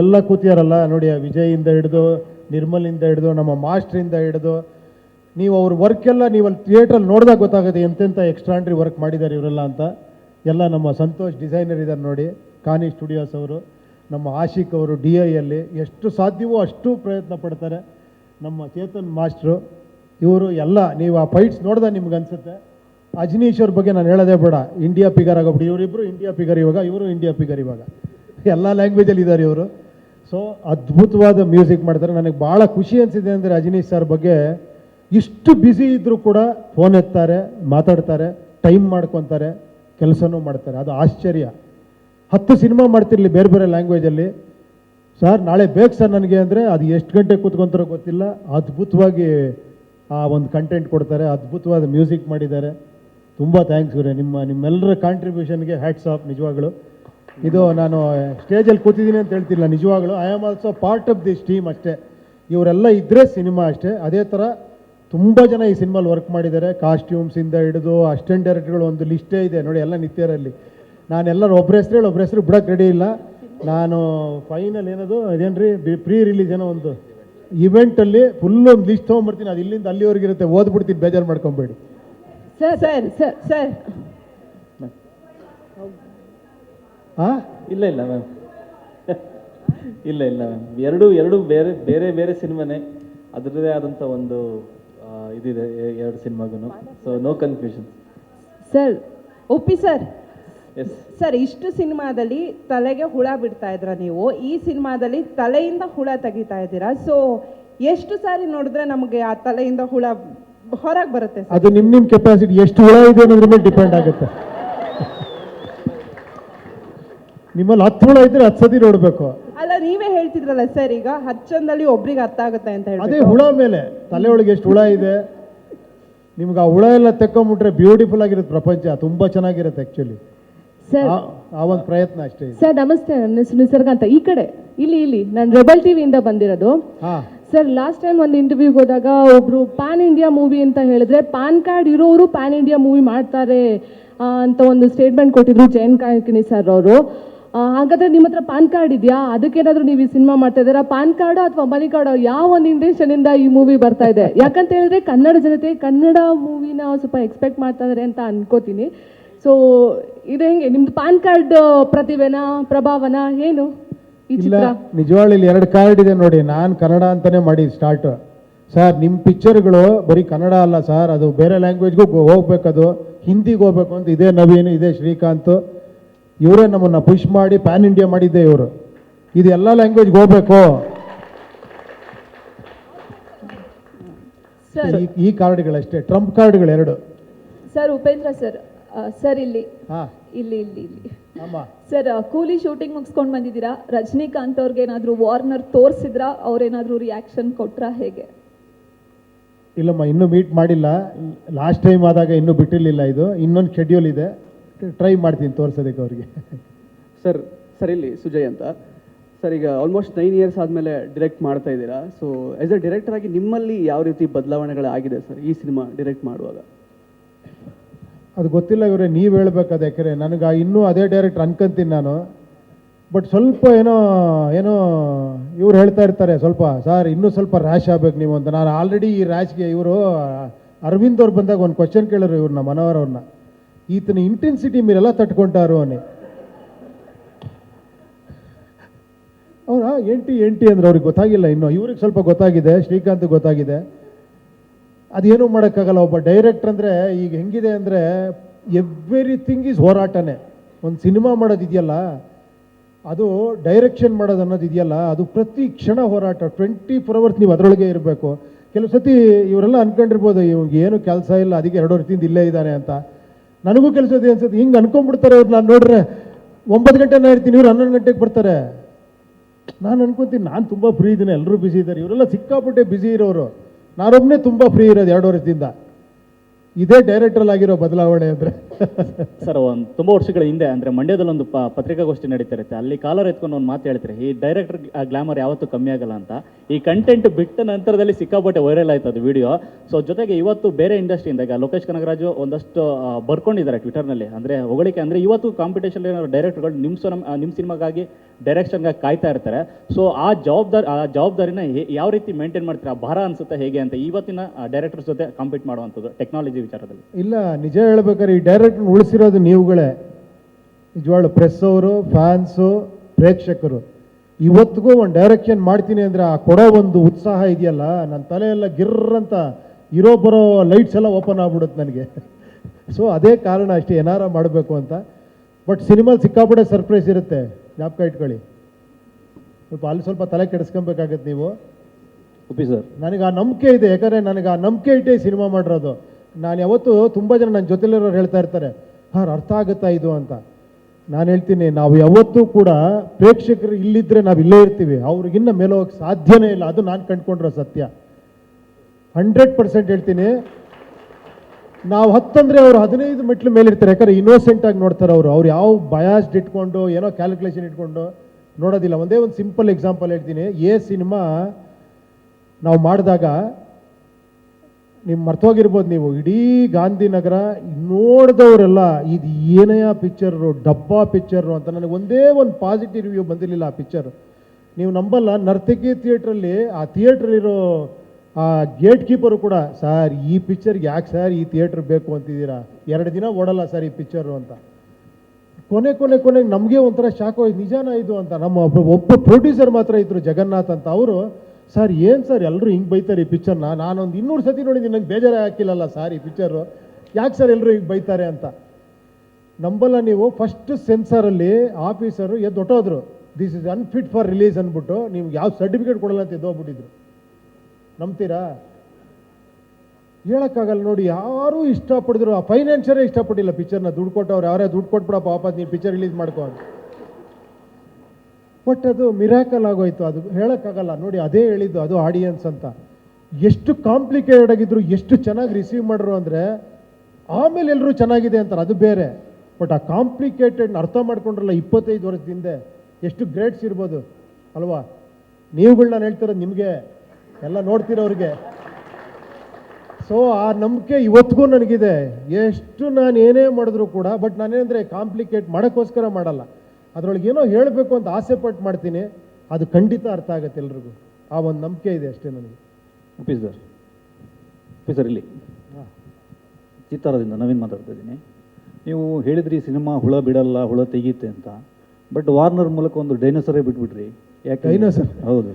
ಎಲ್ಲ ಕೂತಿಯಾರಲ್ಲ ನೋಡಿ, ಆ ವಿಜಯಿಂದ ಹಿಡಿದು ನಿರ್ಮಲಿಂದ ಹಿಡಿದು, ನಮ್ಮ ಮಾಸ್ಟ್ರಿಂದ ಹಿಡಿದು, ನೀವು ಅವ್ರ ವರ್ಕ್ ಎಲ್ಲ ನೀವು ಅಲ್ಲಿ ಥಿಯೇಟ್ರಲ್ಲಿ ನೋಡಿದಾಗ ಗೊತ್ತಾಗುತ್ತೆ ಎಂತೆಂಥ ಎಕ್ಸ್ಟ್ರಾಂಡ್ರಿ ವರ್ಕ್ ಮಾಡಿದ್ದಾರೆ ಇವರೆಲ್ಲ ಅಂತ. ಎಲ್ಲ ನಮ್ಮ ಸಂತೋಷ್ ಡಿಸೈನರ್ ಇದ್ದಾರೆ ನೋಡಿ, ಕಾನಿ ಸ್ಟುಡಿಯೋಸ್ ಅವರು, ನಮ್ಮ ಆಶಿಕ್ ಅವರು ಡಿ ಐಯಲ್ಲಿ ಎಷ್ಟು ಸಾಧ್ಯವೋ ಅಷ್ಟು ಪ್ರಯತ್ನ ಪಡ್ತಾರೆ. ನಮ್ಮ ಚೇತನ್ ಮಾಸ್ಟ್ರು, ಇವರು ಎಲ್ಲ, ನೀವು ಆ ಫೈಟ್ಸ್ ನೋಡ್ದೆ ನಿಮ್ಗೆ ಅನ್ಸುತ್ತೆ. ಅಜನೀಶ್ ಅವ್ರ ಬಗ್ಗೆ ನಾನು ಹೇಳೋದೇ ಬೇಡ ಇಂಡಿಯಾ ಪಿಗರ್ ಆಗೋಬಿಟ್ಟು ಇವರಿಬ್ಬರು ಇಂಡಿಯಾ ಪಿಗರ್ ಇವಾಗ, ಇವರು ಇಂಡಿಯಾ ಪಿಗರ್ ಇವಾಗ. ಎಲ್ಲ ಲ್ಯಾಂಗ್ವೇಜಲ್ಲಿ ಇದ್ದಾರೆ ಇವರು. ಸೊ ಅದ್ಭುತವಾದ ಮ್ಯೂಸಿಕ್ ಮಾಡ್ತಾರೆ. ನನಗೆ ಭಾಳ ಖುಷಿ ಅನಿಸಿದೆ ಅಂದರೆ ರಜನೀಶ್ ಸರ್ ಬಗ್ಗೆ ಇಷ್ಟು ಬ್ಯುಸಿ ಇದ್ದರೂ ಕೂಡ ಫೋನ್ ಎತ್ತಾರೆ, ಮಾತಾಡ್ತಾರೆ, ಟೈಮ್ ಮಾಡ್ಕೊತಾರೆ, ಕೆಲಸನೂ ಮಾಡ್ತಾರೆ. ಅದು ಆಶ್ಚರ್ಯ. ಹತ್ತು ಸಿನಿಮಾ ಮಾಡ್ತಿರ್ಲಿ ಬೇರೆ ಬೇರೆ ಲ್ಯಾಂಗ್ವೇಜಲ್ಲಿ ಸರ್, ನಾಳೆ ಬೇಕು ಸರ್ ನನಗೆ ಅಂದರೆ ಅದು ಎಷ್ಟು ಗಂಟೆ ಕೂತ್ಕೊಂತಾರೋ ಗೊತ್ತಿಲ್ಲ. ಅದ್ಭುತವಾಗಿ ಆ ಒಂದು ಕಂಟೆಂಟ್ ಕೊಡ್ತಾರೆ, ಅದ್ಭುತವಾದ ಮ್ಯೂಸಿಕ್ ಮಾಡಿದ್ದಾರೆ. ತುಂಬ ಥ್ಯಾಂಕ್ಸ್ ಗುರೇ. ನಿಮ್ಮ ನಿಮ್ಮೆಲ್ಲರ ಕಾಂಟ್ರಿಬ್ಯೂಷನ್ಗೆ ಹ್ಯಾಟ್ಸ್ ಆಫ್ ನಿಜವಾಗ್ಲು. ಇದು ನಾನು ಸ್ಟೇಜಲ್ಲಿ ಕೂತಿದ್ದೀನಿ ಅಂತ ಹೇಳ್ತಿಲ್ಲ ನಿಜವಾಗ್ಲು. I am also part of this team ಅಷ್ಟೇ. ಇವರೆಲ್ಲ ಇದ್ರೆ ಸಿನಿಮಾ ಅಷ್ಟೇ. ಅದೇ ಥರ ತುಂಬ ಜನ ಈ ಸಿನಿಮಾಲಿ ವರ್ಕ್ ಮಾಡಿದ್ದಾರೆ. ಕಾಸ್ಟ್ಯೂಮ್ಸಿಂದ ಹಿಡಿದು ಅಸ್ಟೆಂಟ್ ಡೈರೆಕ್ಟರ್ಗಳು ಒಂದು ಲಿಸ್ಟೇ ಇದೆ. ನೋಡಿ, ಎಲ್ಲ ನಿತ್ಯರಲ್ಲಿ. ನಾನೆಲ್ಲರೂ ಒಬ್ಬರ ಹೆಸರು ಹೇಳಿ ಒಬ್ಬರ ಹೆಸರು ಬಿಡೋಕೆ ರೆಡಿ ಇಲ್ಲ. ನಾನು ಫೈನಲ್ ಏನದು ಅದೇನ್ರಿ ಪ್ರೀ ರಿಲೀಸ್ ಏನೋ ಒಂದು ಇವೆಂಟಲ್ಲಿ ಫುಲ್ ಒಂದು ಲಿಸ್ಟ್ ತೊಗೊಂಬರ್ತೀನಿ ಅದು ಇಲ್ಲಿಂದ ಅಲ್ಲಿವರೆಗಿರುತ್ತೆ. ಓದ್ಬಿಡ್ತೀನಿ, ಬೇಜಾರು ಮಾಡ್ಕೊಬೇಡಿ. ಸರ್ ಸರ್ ಸರ್ ಸರ್ ಹಾಂ ಇಲ್ಲ ಇಲ್ಲ ಮ್ಯಾಮ್ ಇಲ್ಲ ಇಲ್ಲ ಮ್ಯಾಮ್ ಎರಡು ಎರಡು ಬೇರೆ ಬೇರೆ ಬೇರೆ ಸಿನಿಮಾನೇ. ಅದರದೇ ಆದಂಥ ಒಂದು ಇದಿದೆ ಎರಡು ಸಿನಿಮಾಗೂ ಸೊ ನೋ ಕನ್ಫ್ಯೂಷನ್ ಸರ್ ಒಪ್ಪಿ ಸರ್. ಎಸ್ ಸರ್ ಇಷ್ಟು ಸಿನಿಮಾದಲ್ಲಿ ತಲೆಗೆ ಹುಳ ಬಿಡ್ತಾ ಇದ್ರ ನೀವು? ಈ ಸಿನಿಮಾದಲ್ಲಿ ತಲೆಯಿಂದ ಹುಳ ತೆಗಿತಾ ಇದ್ದೀರಾ? ಸೊ ಎಷ್ಟು ಸಾರಿ ನೋಡಿದ್ರೆ ನಮಗೆ ಆ ತಲೆಯಿಂದ ಹುಳ ಹೊರಗೆ ಬರುತ್ತೆ ಸರ್? ಅದು ನಿಮ್ಮ ನಿಮ್ಮ ಕೆಪಾಸಿಟಿ ಎಷ್ಟು ಹುಳ ಇದೆ ಅನ್ನೋದ್ರ ಮೇಲೆ ಡಿಪೆಂಡ್ ಆಗುತ್ತೆ. ನಿಮ್ಮಲ್ಲಿ ಹತ್ತು ಹುಳ ಇದ್ರೆ ಹತ್ತು ಸತಿ ನೋಡಬೇಕು. ಅಲ್ಲ ನೀವೇ ಹೇಳ್ತಿದ್ರಲ್ಲ ಸರ್ ಈಗ ಹಚ್ಚಂದಲ್ಲಿ ಒಬ್ರಿಗೆ ಅರ್ಥ ಆಗುತ್ತೆ ಅಂತ ಅದೇ ಹೇಳಿ ಹುಳ ಮೇಲೆ. ತಲೆ ಒಳಗೆ ಎಷ್ಟು ಹುಳ ಇದೆ. ನಿಮ್ಗೆ ಆ ಹುಳ ಎಲ್ಲ ತೆಕ್ಕೊಂಬಿಟ್ರೆ ಬ್ಯೂಟಿಫುಲ್ ಆಗಿರುತ್ತೆ ಪ್ರಪಂಚ. ತುಂಬಾ ಚೆನ್ನಾಗಿರುತ್ತೆ ಆಕ್ಚುಲಿ ಸರ್. ಆ ಒಂದು ಪ್ರಯತ್ನ ಅಷ್ಟೇ ಇದೆ. ಸರ್ ನಮಸ್ತೆ. ನನ್ನ ಹೆಸರು ನಿಸರ್ಗ ಅಂತ. ಈ ಕಡೆ. ಇಲ್ಲಿ ಇಲ್ಲಿ. ನಾನು ರೆಬಲ್ ಟಿವಿಯಿಂದ ಬಂದಿರೋದು. ಹಾಂ. ಸರ್ ಲಾಸ್ಟ್ ಟೈಮ್ ಒಂದು ಇಂಟರ್ವ್ಯೂಗೆ ಹೋದಾಗ ಒಬ್ರು ಪ್ಯಾನ್ ಇಂಡಿಯಾ ಮೂವಿ ಅಂತ ಹೇಳಿದ್ರೆ ಪ್ಯಾನ್ ಕಾರ್ಡ್ ಇರೋರು ಪ್ಯಾನ್ ಇಂಡಿಯಾ ಮೂವಿ ಮಾಡ್ತಾರೆ ಆ, ಅಂತ ಒಂದು ಸ್ಟೇಟ್ಮೆಂಟ್ ಕೊಟ್ಟಿದ್ರು ಜಯನ್ ಕಾಯ್ಕಿಣಿ ಸರ್ ಅವರು. ಹಾಗಾದ್ರೆ ನಿಮ್ಮ ಹತ್ರ ಪಾನ್ ಕಾರ್ಡ್ ಇದೆಯಾ? ಅದಕ್ಕೇನಾದ್ರೂ ನೀವು ಈ ಸಿನಿಮಾ ಮಾಡ್ತಾ ಇದ್ದೀರಾ? ಪಾನ್ ಕಾರ್ಡ್ ಅಥವಾ ಮನಿ ಕಾರ್ಡ್? ಯಾವ ಒಂದು ಇಂದ ಈ ಮೂವಿ ಬರ್ತಾ ಇದೆ? ಯಾಕಂತ ಹೇಳಿದ್ರೆ ಕನ್ನಡ ಜನತೆ ಕನ್ನಡ ಮೂವಿನ ಸ್ವಲ್ಪ ಎಕ್ಸ್ಪೆಕ್ಟ್ ಮಾಡ್ತಾ ಇದಾರೆ ಅಂತ ಅನ್ಕೋತೀನಿ. ಸೊ ಇದು ಹೆಂಗೆ? ನಿಮ್ದು ಪಾನ್ ಕಾರ್ಡ್ ಪ್ರತಿಭೆನ ಪ್ರಭಾವನ? ಏನು ಈ ಇಲ್ಲ ಚಿತ್ರ? ನಿಜವಾಗ್ಲೂ ಇಲ್ಲಿ ಎರಡು ಕಾರ್ಡ್ ಇದೆ ನೋಡಿ. ನಾನು ಕನ್ನಡ ಅಂತಾನೆ ಮಾಡಿ ಸ್ಟಾರ್ಟ್ ಸರ್ ನಿಮ್ಮ ಪಿಕ್ಚರ್ಗಳು ಬರೀ ಕನ್ನಡ ಅಲ್ಲ ಸರ್ ಅದು ಬೇರೆ ಲ್ಯಾಂಗ್ವೇಜ್ಗೂ ಹೋಗ್ಬೇಕದು. ಹಿಂದಿಗೆ ಹೋಗ್ಬೇಕು ಅಂತ ಇದೇ ನವೀನ್ ಇದೇ ಶ್ರೀಕಾಂತ್. ಇವರೇ ನಮ್ಮನ್ನು ಪುಷ್ ಮಾಡಿ ಪ್ಯಾನ್ ಇಂಡಿಯಾ ಮಾಡಿದ್ದೆ ಇವರು. ಇದು ಎಲ್ಲ ಲ್ಯಾಂಗ್ವೇಜ್ಗೆ ಹೋಗ್ಬೇಕು. ಸರ್ ಈ- ಕಾರ್ಡ್ಗಳು ಕಾರ್ಡ್ಗಳಷ್ಟೇ ಟ್ರಂಪ್ ಕಾರ್ಡ್ಗಳು ಎರಡು ಸರ್ ಉಪೇಂದ್ರ ಸರ್ ಸರ್ ಇಲ್ಲಿ. ಹಾಂ. ಇಲ್ಲಿ ಇಲ್ಲಿ ಇಲ್ಲಿ. ಅಮ್ಮ. ಸರ್ ಕೂಲಿ ಶೂಟಿಂಗ್ ಮುಗಿಸ್ಕೊಂಡು ಬಂದಿದ್ದೀರಾ? ರಜನಿಕಾಂತ್ ಅವ್ರಿಗೆ ಏನಾದರೂ ವಾರ್ನರ್ ತೋರಿಸಿದ್ರಾ? ಅವ್ರೇನಾದರೂ ರಿಯಾಕ್ಷನ್ ಕೊಟ್ರಾ ಹೇಗೆ? ಇಲ್ಲಮ್ಮ ಇನ್ನೂ ಮೀಟ್ ಮಾಡಿಲ್ಲ. ಲಾಸ್ಟ್ ಟೈಮ್ ಆದಾಗ ಇನ್ನೂ ಬಿಟ್ಟಿರಲಿಲ್ಲ ಇದು. ಇನ್ನೊಂದು ಶೆಡ್ಯೂಲ್ ಇದೆ. ಟ್ರೈ ಮಾಡ್ತೀನಿ ತೋರಿಸೋದಕ್ಕೆ ಅವ್ರಿಗೆ. ಸರ್ ಸರ್ ಇಲ್ಲಿ ಸುಜಯ್ ಅಂತ. ಸರ್ ಈಗ ಆಲ್ಮೋಸ್ಟ್ ನೈನ್ ಇಯರ್ಸ್ ಆದಮೇಲೆ ಡಿರೆಕ್ಟ್ ಮಾಡ್ತಾ ಇದ್ದೀರಾ? ಸೊ ಆಸ್ ಅ ಡೈರೆಕ್ಟರ್ ಆಗಿ ನಿಮ್ಮಲ್ಲಿ ಯಾವ ರೀತಿ ಬದಲಾವಣೆಗಳಾಗಿದೆ ಸರ್ ಈ ಸಿನಿಮಾ ಡಿರೆಕ್ಟ್ ಮಾಡುವಾಗ? ಅದು ಗೊತ್ತಿಲ್ಲ ಇವರೇ ನೀವು ಹೇಳ್ಬೇಕಾದ ಯಾಕಂದರೆ ನನಗೆ ಇನ್ನೂ ಅದೇ ಡೈರೆಕ್ಟ್ರ್ ಅನ್ಕೊಂತೀನಿ ನಾನು. ಬಟ್ ಸ್ವಲ್ಪ ಏನೋ ಏನೋ ಇವ್ರು ಹೇಳ್ತಾ ಇರ್ತಾರೆ ಸ್ವಲ್ಪ ಸರ್ ಇನ್ನೂ ಸ್ವಲ್ಪ ರ್ಯಾಶ್ ಆಗ್ಬೇಕು ನೀವು ಅಂತ. ನಾನು ಆಲ್ರೆಡಿ ಈ ರ್ಯಾಶ್ಗೆ ಇವರು ಅರವಿಂದ್ ಅವ್ರು ಬಂದಾಗ ಒಂದು ಕ್ವಶನ್ ಕೇಳಿದ್ರು ಇವ್ರನ್ನ ಮನೋಹರ್ ಅವ್ರನ್ನ. ఇతని ఇంటెన్సిటీ మీరు ఎలా తట్టుకుంటారు అని ಎಂಟಿ ಎಂಟಿ ಅಂದ್ರೆ ಅವ್ರಿಗೆ ಗೊತ್ತಾಗಿಲ್ಲ ಇನ್ನು. ಇವ್ರಿಗೆ ಸ್ವಲ್ಪ ಗೊತ್ತಾಗಿದೆ, ಶ್ರೀಕಾಂತ್ ಗೊತ್ತಾಗಿದೆ. ಅದೇನು ಮಾಡೋಕ್ಕಾಗಲ್ಲ. ಒಬ್ಬ ಡೈರೆಕ್ಟರ್ ಅಂದರೆ ಈಗ ಹೆಂಗಿದೆ ಅಂದರೆ ಎವ್ರಿಥಿಂಗ್ ಈಸ್ ಹೋರಾಟನೇ. ಒಂದು ಸಿನಿಮಾ ಮಾಡೋದಿದೆಯಲ್ಲ, ಅದು ಡೈರೆಕ್ಷನ್ ಮಾಡೋದು ಅನ್ನೋದು ಇದೆಯಲ್ಲ, ಅದು ಪ್ರತಿ ಕ್ಷಣ ಹೋರಾಟ. ಟ್ವೆಂಟಿ ಫೋರ್ ಅವರ್ಸ್ ನೀವು ಅದರೊಳಗೆ ಇರಬೇಕು. ಕೆಲವು ಸತಿ ಇವರೆಲ್ಲ ಅನ್ಕೊಂಡಿರ್ಬೋದು ಇವಾಗ ಏನು ಕೆಲಸ ಇಲ್ಲ, ಅದಕ್ಕೆ ಎರಡು ವರ್ಷದಿಂದ ಇಲ್ಲೇ ಇದ್ದಾನೆ ಅಂತ. ನನಗೂ ಕೆಲಸ ಇದೆ ಅನ್ಸುತ್ತೆ. ಹಿಂಗೆ ಅನ್ಕೊಂಡ್ಬಿಡ್ತಾರೆ ಅವ್ರು. ನಾನು ನೋಡ್ರೆ ಒಂಬತ್ತು ಗಂಟೆನ ಇರ್ತೀನಿ, ಇವ್ರು ಹನ್ನೊಂದು ಗಂಟೆಗೆ ಬರ್ತಾರೆ. ನಾನು ಅನ್ಕೊಂತೀನಿ, ನಾನು ತುಂಬ ಫ್ರೀ ಇದ್ದೀನಿ ಎಲ್ಲರೂ ಬ್ಯುಸಿ ಇದ್ದಾರೆ. ಇವರೆಲ್ಲ ಸಿಕ್ಕಾಪಟ್ಟೆ ಬ್ಯುಸಿ ಇರೋರು. ನಾನೊಬ್ಬನೇ ತುಂಬ ಫ್ರೀ ಇರೋದು ಎರಡು ವರ್ಷದಿಂದ. ಇದೇ ಡೈರೆಕ್ಟ್ರಲ್ಲಿ ಆಗಿರೋ ಬದಲಾವಣೆ ಅಂದರೆ? ಸರ್, ಒಂದು ತುಂಬ ವರ್ಷಗಳ ಹಿಂದೆ, ಅಂದರೆ ಮಂಡ್ಯದಲ್ಲಿ ಒಂದು ಪ ಪತ್ರಿಕಾಗೋಷ್ಠಿ ನಡೀತಾ ಇರುತ್ತೆ ಅಲ್ಲಿ ಕಾಲರ್ ಎತ್ಕೊಂಡು ಒಂದು ಮಾತು ಹೇಳ್ತಾರೆ, ಈ ಡೈರೆಕ್ಟರ್ ಗ್ಲಾಮರ್ ಯಾವತ್ತೂ ಕಮ್ಮಿ ಆಗಲ್ಲ ಅಂತ. ಈ ಕಂಟೆಂಟ್ ಬಿಟ್ಟ ನಂತರದಲ್ಲಿ ಸಿಕ್ಕಾಪಟ್ಟೆ ವೈರಲ್ ಆಯ್ತು ಅದು ವಿಡಿಯೋ ಸೊ ಜೊತೆಗೆ ಇವತ್ತು ಬೇರೆ ಇಂಡಸ್ಟ್ರಿಯಿಂದ ಈಗ ಲೋಕೇಶ್ ಕನಗರಾಜು ಒಂದಷ್ಟು ಬರ್ಕೊಂಡಿದ್ದಾರೆ ಟ್ವಿಟರ್ನಲ್ಲಿ ಅಂದರೆ ಹೊಗಳಿಕೆ, ಅಂದರೆ ಇವತ್ತು ಕಾಂಪಿಟೇಷನ್ ಡೈರೆಕ್ಟರ್ಗಳು ನಿಮ್ಮ ನಿಮ್ಮ ಸಿನಿಮಾಗಾಗಿ ಡೈರೆಕ್ಷನ್ಗಾಗಿ ಕಾಯ್ತಾ ಇರ್ತಾರೆ. ಸೊ ಆ ಜವಾಬ್ದಾರಿ, ಆ ಜವಾಬ್ದಾರಿನ ಯಾವ ರೀತಿ ಮೇಂಟೈನ್ ಮಾಡ್ತೀರಾ? ಭಾರ ಅನ್ಸುತ್ತೆ ಹೇಗೆ ಅಂತ ಇವತ್ತಿನ ಡೈರೆಕ್ಟರ್ ಜೊತೆ ಕಾಂಪೀಟ್ ಮಾಡುವಂಥದ್ದು ಟೆಕ್ನಾಲಜಿ ವಿಚಾರದಲ್ಲಿ. ಇಲ್ಲ, ನಿಜ ಹೇಳ್ಬೇಕಾದ್ರೆ ಈ ಡೈರೆಕ್ಟ್ ಉಳಿಸಿರೋದು ನೀವುಗಳೇ. ನಿಜವಾಳು ಪ್ರೆಸ್ ಅವರು ಫ್ಯಾನ್ಸು ಪ್ರೇಕ್ಷಕರು. ಇವತ್ತಿಗೂ ಒಂದು ಡೈರೆಕ್ಷನ್ ಮಾಡ್ತೀನಿ ಅಂದರೆ ಆ ಕೊಡೋ ಒಂದು ಉತ್ಸಾಹ ಇದೆಯಲ್ಲ ನನ್ನ ತಲೆಯೆಲ್ಲ ಗಿರ್ರ್ ಅಂತ ಇರೋ ಬರೋ ಲೈಟ್ಸ್ ಎಲ್ಲ ಓಪನ್ ಆಗ್ಬಿಡುತ್ತೆ ನನಗೆ. ಸೊ ಅದೇ ಕಾರಣ ಅಷ್ಟೇ ಏನಾರ ಮಾಡಬೇಕು ಅಂತ. ಬಟ್ ಸಿನಿಮಾ ಸಿಕ್ಕಾಪಟ್ಟೆ ಸರ್ಪ್ರೈಸ್ ಇರುತ್ತೆ. ಜ್ಞಾಪಕ ಇಟ್ಕೊಳ್ಳಿ. ಸ್ವಲ್ಪ ಅಲ್ಲಿ ಸ್ವಲ್ಪ ತಲೆ ಕೆಡಿಸ್ಕೊಬೇಕಾಗತ್ತೆ ನೀವು. ಉಪಿ ಸರ್. ನನಗೆ ಆ ನಂಬಿಕೆ ಇದೆ ಯಾಕಂದರೆ ನನಗೆ ಆ ನಂಬಿಕೆ ಇಟ್ಟೇ ಸಿನಿಮಾ ಮಾಡಿರೋದು. ನಾನು ಯಾವತ್ತು ತುಂಬ ಜನ ನನ್ನ ಜೊತೆಲಿರೋರು ಹೇಳ್ತಾ ಇರ್ತಾರೆ ಹಾಂ ಅರ್ಥ ಆಗುತ್ತಾ ಇದು ಅಂತ? ನಾನು ಹೇಳ್ತೀನಿ ನಾವು ಯಾವತ್ತೂ ಕೂಡ ಪ್ರೇಕ್ಷಕರು ಇಲ್ಲಿದ್ದರೆ ನಾವು ಇಲ್ಲೇ ಇರ್ತೀವಿ. ಅವ್ರಿಗಿನ್ನ ಮೇಲೆ ಹೋಗಕ್ಕೆ ಸಾಧ್ಯನೇ ಇಲ್ಲ. ಅದು ನಾನು ಕಂಡ್ಕೊಂಡಿರೋ ಸತ್ಯ. ಹಂಡ್ರೆಡ್ ಪರ್ಸೆಂಟ್ ಹೇಳ್ತೀನಿ. ನಾವು ಹತ್ತಂದ್ರೆ ಅವ್ರು ಹದಿನೈದು ಮೆಟ್ಲು ಮೇಲೆ ಇರ್ತಾರೆ ಯಾಕಂದ್ರೆ ಇನ್ನೋಸೆಂಟ್ ಆಗಿ ನೋಡ್ತಾರೆ ಅವರು. ಅವ್ರು ಯಾವ ಬಯಾಸ್ಡ್ ಇಟ್ಕೊಂಡು, ಏನೋ ಕ್ಯಾಲ್ಕುಲೇಷನ್ ಇಟ್ಕೊಂಡು ನೋಡೋದಿಲ್ಲ. ಒಂದೇ ಒಂದು ಸಿಂಪಲ್ ಎಕ್ಸಾಂಪಲ್ ಹೇಳ್ತೀನಿ. ಎ ಸಿನಿಮಾ ನಾವು ಮಾಡಿದಾಗ ನೀವು ಮರ್ತೋಗಿರ್ಬೋದು ನೀವು. ಇಡೀ ಗಾಂಧಿನಗರ ನೋಡಿದವರೆಲ್ಲ, ಇದು ಏನೆಯ ಪಿಕ್ಚರು ಡಬ್ಬಾ ಪಿಕ್ಚರು ಅಂತ ನನಗೆ ಒಂದೇ ಒಂದು ಪಾಸಿಟಿವ್ ರಿವ್ಯೂ ಬಂದಿರಲಿಲ್ಲ ಆ ಪಿಕ್ಚರ್ ನೀವು ನಂಬಲ್ಲ, ನರ್ತಕಿ ಥಿಯೇಟ್ರಲ್ಲಿ ಆ ಥಿಯೇಟ್ರಲ್ಲಿರೋ ಆ ಗೇಟ್ ಕೀಪರು ಕೂಡ, ಸರ್, ಈ ಪಿಕ್ಚರ್ಗೆ ಯಾಕೆ ಸರ್ ಈ ಥಿಯೇಟ್ರ್ ಬೇಕು ಅಂತಿದ್ದೀರಾ? ಎರಡು ದಿನ ಓಡಲ್ಲ ಸರ್ ಈ ಪಿಕ್ಚರು ಅಂತ. ಕೊನೆ ಕೊನೆ ಕೊನೆಗೆ ನಮಗೆ ಒಂಥರ ಶಾಕ್ ಹೋಯ್ತು ನಿಜಾನ ಇದು? ಅಂತ. ನಮ್ಮ ಒಬ್ಬ ಒಬ್ಬ ಪ್ರೊಡ್ಯೂಸರ್ ಮಾತ್ರ ಇದ್ರು, ಜಗನ್ನಾಥ್ ಅಂತ. ಅವರು, ಸರ್, ಏನು ಸರ್ ಎಲ್ಲರೂ ಹಿಂಗೆ ಬೈತಾರೆ ಈ ಪಿಕ್ಚರ್ನ ನಾನೊಂದು ಇನ್ನೂರು ಸತಿ ನೋಡಿದ್ದೀನಿ. ನಂಗೆ ಬೇಜಾರೇ ಹಾಕಿಲ್ಲಲ್ಲ ಸರ್ ಈ ಪಿಕ್ಚರು ಯಾಕೆ ಸರ್ ಎಲ್ಲರೂ ಹಿಂಗೆ ಬೈತಾರೆ ಅಂತ? ನಂಬಲ್ಲ ನೀವು. ಫಸ್ಟ್ ಸೆನ್ಸರಲ್ಲಿ ಆಫೀಸರು ಎದ್ದು ಹೊಟ್ಟೋದ್ರು this is unfit for release ಅಂದ್ಬಿಟ್ಟು. ನಿಮ್ಗೆ ಯಾವ ಸರ್ಟಿಫಿಕೇಟ್ ಕೊಡಲ್ಲ ಅಂತ ಎದ್ದೋಗ್ಬಿಟ್ಟಿದ್ರು ನಂಬ್ತೀರಾ? ಹೇಳೋಕ್ಕಾಗಲ್ಲ ನೋಡಿ, ಯಾರೂ ಇಷ್ಟಪಡಿದ್ರು ಆ ಫೈನಾನ್ಷಿಯರೇ ಇಷ್ಟಪಟ್ಟಿಲ್ಲ ಪಿಕ್ಚರ್ನ ದುಡ್ಡು ಕೊಟ್ಟವ್ರು ಯಾರೇ ದುಡ್ಡು ಕೊಟ್ಬಿಡಪ್ಪ ವಾಪಸ್ ನೀನು ಪಿಕ್ಚರ್ ರಿಲೀಸ್ ಮಾಡ್ಕೊ ಬಟ್ ಅದು ಮಿರಾಕಲ್ ಆಗೋಯ್ತು. ಅದು ಹೇಳೋಕ್ಕಾಗಲ್ಲ. ನೋಡಿ, ಅದೇ ಹೇಳಿದ್ದು, ಅದು ಆಡಿಯನ್ಸ್ ಅಂತ. ಎಷ್ಟು ಕಾಂಪ್ಲಿಕೇಟೆಡ್ ಆಗಿದ್ರು, ಎಷ್ಟು ಚೆನ್ನಾಗಿ ರಿಸೀವ್ ಮಾಡ್ರು ಅಂದರೆ, ಆಮೇಲೆ ಎಲ್ಲರೂ ಚೆನ್ನಾಗಿದೆ ಅಂತಾರೆ. ಅದು ಬೇರೆ. ಬಟ್ ಆ ಕಾಂಪ್ಲಿಕೇಟೆಡ್ ಅರ್ಥ ಮಾಡ್ಕೊಂಡ್ರಲ್ಲ ಇಪ್ಪತ್ತೈದು ವರ್ಷದಿಂದ, ಎಷ್ಟು ಗ್ರೇಟ್ಸ್ ಇರ್ಬೋದು. ಅಲ್ವಾ? ನೀವುಗಳು ನಾನು ಹೇಳ್ತಿರೋದು ನಿಮಗೆ. ಎಲ್ಲ ನೋಡ್ತಿರೋರಿಗೆ. ಸೊ ಆ ನಂಬಿಕೆ ಇವತ್ತಿಗೂ ನನಗಿದೆ. ಎಷ್ಟು ನಾನು ಏನೇ ಮಾಡಿದ್ರು ಕೂಡ ಬಟ್ ನಾನೇನಂದರೆ ಕಾಂಪ್ಲಿಕೇಟ್ ಮಾಡೋಕ್ಕೋಸ್ಕರ ಮಾಡಲ್ಲ. ಅದರೊಳಗೆ ಏನೋ ಹೇಳಬೇಕು ಅಂತ ಆಸೆ ಪಟ್ಟು ಮಾಡ್ತೀನಿ. ಅದು ಖಂಡಿತ ಅರ್ಥ ಆಗುತ್ತೆ ಎಲ್ರಿಗೂ. ಆ ಒಂದು ನಂಬಿಕೆ ಇದೆ ಅಷ್ಟೇ ನನಗೆ. ಉಪಿ ಸರ್ ಉಪಿ ಸರ್ ಇಲ್ಲಿ ಚಿತ್ತಾರದಿಂದ ನವೀನ್ ಮಾತಾಡ್ತಾ ಇದ್ದೀನಿ. ನೀವು ಹೇಳಿದ್ರಿ ಸಿನಿಮಾ ಹುಳ ಬಿಡಲ್ಲ ಹುಳ ತೆಗೀತೆ ಅಂತ. ಬಟ್ ವಾರ್ನರ್ ಮೂಲಕ ಒಂದು ಡೈನೋಸರೇ ಬಿಟ್ಬಿಟ್ರಿ. ಯಾಕೆ? ಡೈನೋಸರ್ ಹೌದು.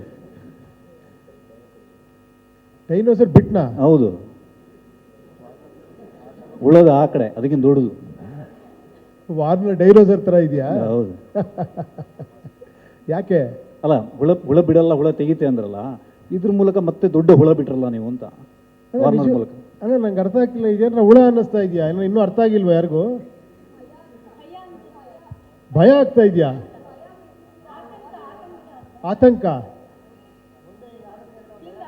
ಡೈನೋಸರ್ ಬಿಟ್ನಾ? ಹೌದು. ಹುಳದ ಆ ಕಡೆ ಅದಕ್ಕಿಂತ ದೊಡ್ಡದು. ವಾರ್ನ ಡೈನೋಸರ್ ತರ ಇದೆಯಾ? ಹೌದು. ಯಾಕೆ? ಅಲ್ಲ ಹುಳ ಹುಳ ಬಿಡಲ್ಲ ಹುಳ ತೆಗಿತೆ ಅಂದ್ರಲ್ಲ ಇದ್ರ ಮೂಲಕ ಮತ್ತೆ ದೊಡ್ಡ ಹುಳ ಬಿಟ್ರಲ್ಲ ನೀವು ಅಂತ. ವಾರ್ನರ್ ಮೂಲಕ. ಅದೇ ನಂಗೆ ಅರ್ಥ ಆಗ್ತಿಲ್ಲ ಇದೇನ ಹುಳ ಅನ್ನಿಸ್ತಾ ಇದೆಯಾ? ಏನೋ ಇನ್ನೂ ಅರ್ಥ ಆಗಿಲ್ವಾ ಯಾರಿಗೂ? ಭಯ ಆಗ್ತಾ ಇದೆಯಾ? ಆತಂಕ?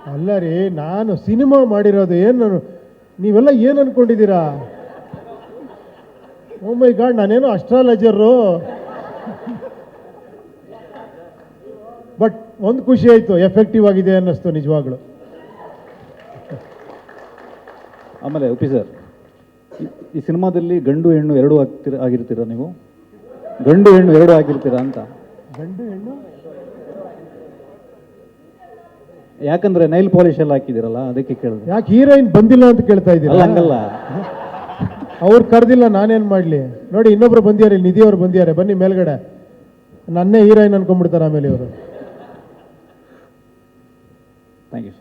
ಅಲ್ಲ ರೀ ನಾನು ಸಿನಿಮಾ ಮಾಡಿರೋದು ಏನು ನೀವೆಲ್ಲ ಏನು ಅನ್ಕೊಂಡಿದ್ದೀರಾ? ಓ ಮೈ ಗಾಡ್ ನಾನೇನು ಅಸ್ಟ್ರಾಲಜರು ಬಟ್ ಒಂದು ಖುಷಿ ಆಯಿತು ಎಫೆಕ್ಟಿವ್ ಆಗಿದೆ ಅನ್ನಿಸ್ತು ನಿಜವಾಗ್ಲು. ಆಮೇಲೆ ಉಪಿ ಸರ್ ಈ- ಈ ಸಿನಿಮಾದಲ್ಲಿ ಗಂಡು ಹೆಣ್ಣು ಎರಡು ಆಗ್ತಿರ ಆಗಿರ್ತೀರಾ ನೀವು? ಗಂಡು ಹೆಣ್ಣು ಎರಡು ಆಗಿರ್ತೀರಾ ಅಂತ? ಗಂಡು ಹೆಣ್ಣು? ಯಾಕಂದ್ರೆ ನೈಲ್ ಪಾಲಿಶ್ ಎಲ್ಲ ಹಾಕಿದಿರಲ್ಲ ಅದಕ್ಕೆ ಕೇಳಿದೆ. ಯಾಕೆ ಹೀರೋಯಿನ್ ಬಂದಿಲ್ಲ ಅಂತ ಕೇಳ್ತಾ ಅಲ್ಲ ಇದ್ದೀರಾ ಹಂಗಲ್ಲ. ಅವ್ರು ಕರೆದಿಲ್ಲ ನಾನೇನ್ ಮಾಡಲಿ? ನೋಡಿ ಇನ್ನೊಬ್ರು ಬಂದಿದ್ದಾರೆ ನಿಧಿ ಅವ್ರು ಬಂದಿದ್ದಾರೆ. ಬನ್ನಿ ಮೇಲ್ಗಡೆ. ನನ್ನೇ ಹೀರೋಯಿನ್ ಅನ್ಕೊಂಡ್ಬಿಡ್ತಾರೆ ಆಮೇಲೆ ಇವರು. ಥ್ಯಾಂಕ್ ಯು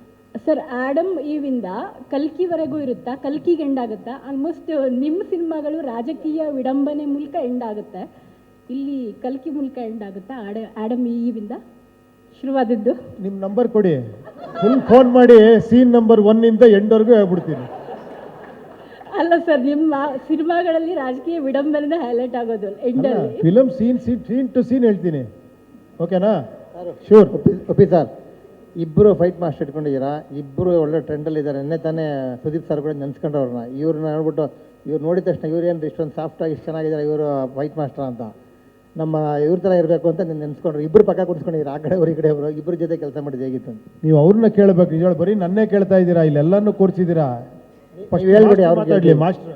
ಸರ್ ಆಡಮ್ ಈವಿಂದ ಕಲ್ಕಿವರೆಗೂ ಇರುತ್ತಾ? ಕಲ್ಕಿಗೆ ಎಂಡ್ ಆಗುತ್ತಾ ಆಲ್ಮೋಸ್ಟ್ ನಿಮ್ಮ ಸಿನಿಮಾಗಳು ರಾಜಕೀಯ ವಿಡಂಬನೆ ಮೂಲಕ ಎಂಡ್ ಆಗುತ್ತೆ ಇಲ್ಲಿ ಕಲ್ಕಿ ಮೂಲಕ ಎಂಡ್ ಆಗುತ್ತಾ ಆಡ ಆಡಮ್ ಈವಿಂದ ಶುರುವಾದದ್ದು? ನಿಮ್ಮ ನಂಬರ್ ಕೊಡಿ. ಫುಲ್ ಫೋನ್ ಮಾಡಿ ಸೀನ್ ನಂಬರ್ ಒನ್ನಿಂದ ಎಂಡ್ವರೆಗೂ ಹೇಳ್ಬಿಡ್ತೀನಿ. ಅಲ್ಲ ಸರ್ ನಿಮ್ಮ ಸಿನಿಮಾಗಳಲ್ಲಿ ರಾಜಕೀಯ ವಿಡಂಬನೆ ಹೈಲೈಟ್ ಆಗೋದು ಎಂಡಲ್ಲಿ film scene scene scene to scene ಹೇಳ್ತೀನಿ. ಓಕೆನಾ ಶೂರ್ ಒಪ್ಪಿ ಸರ್ ಇಬ್ಬರು ಫೈಟ್ ಮಾಸ್ಟರ್ ಇಟ್ಕೊಂಡಿದ್ದೀರಾ? ಇಬ್ಬರು ಒಳ್ಳೆ ಟ್ರೆಂಡಲ್ಲಿ ಇದ್ದಾರೆ. ನಿನ್ನೆ ತಾನೇ ಸುದೀಪ್ ಸರ್ ಕೂಡ ನೆನ್ಸ್ಕೊಂಡ್ರು ಅವ್ರನ್ನ ಇವ್ರನ್ನ ಹೇಳ್ಬಿಟ್ಟು ಇವ್ರು ನೋಡಿದ ತಕ್ಷಣ ಇವ್ರು ಏನು ಇಷ್ಟೊಂದು ಸಾಫ್ಟಾಗಿ ಇಷ್ಟು ಚೆನ್ನಾಗಿದ್ದಾರೆ ಇವರು ಫೈಟ್ ಮಾಸ್ಟರ್ ಅಂತ. ನಮ್ಮ ಇವ್ರ ಥರ ಇರಬೇಕು ಅಂತ ನೀನು ನೆನೆಸ್ಕೊಂಡ್ರು. ಇಬ್ಬರು ಪಕ್ಕ ಕುಡಿಸ್ಕೊಂಡಿದ್ರು ಆ ಕಡೆ ಅವ್ರು ಈ ಕಡೆ ಅವರು. ಇಬ್ಬರ ಜೊತೆ ಕೆಲಸ ಮಾಡಿದ್ದು ಹೇಗಿತ್ತು ಅಂತ. ನೀವು ಅವ್ರನ್ನ ಕೇಳಬೇಕು. ನಿಜ ಬರೀ ನನ್ನೇ ಕೇಳ್ತಾ ಇದ್ದೀರಾ? ಇಲ್ಲೆಲ್ಲನೂ ಕೂರಿಸಿದ್ದೀರಾ? ಹೇಳ್ಬಿಡಿ ಅವ್ರಿಗೆ ಮಾಸ್ಟರ್.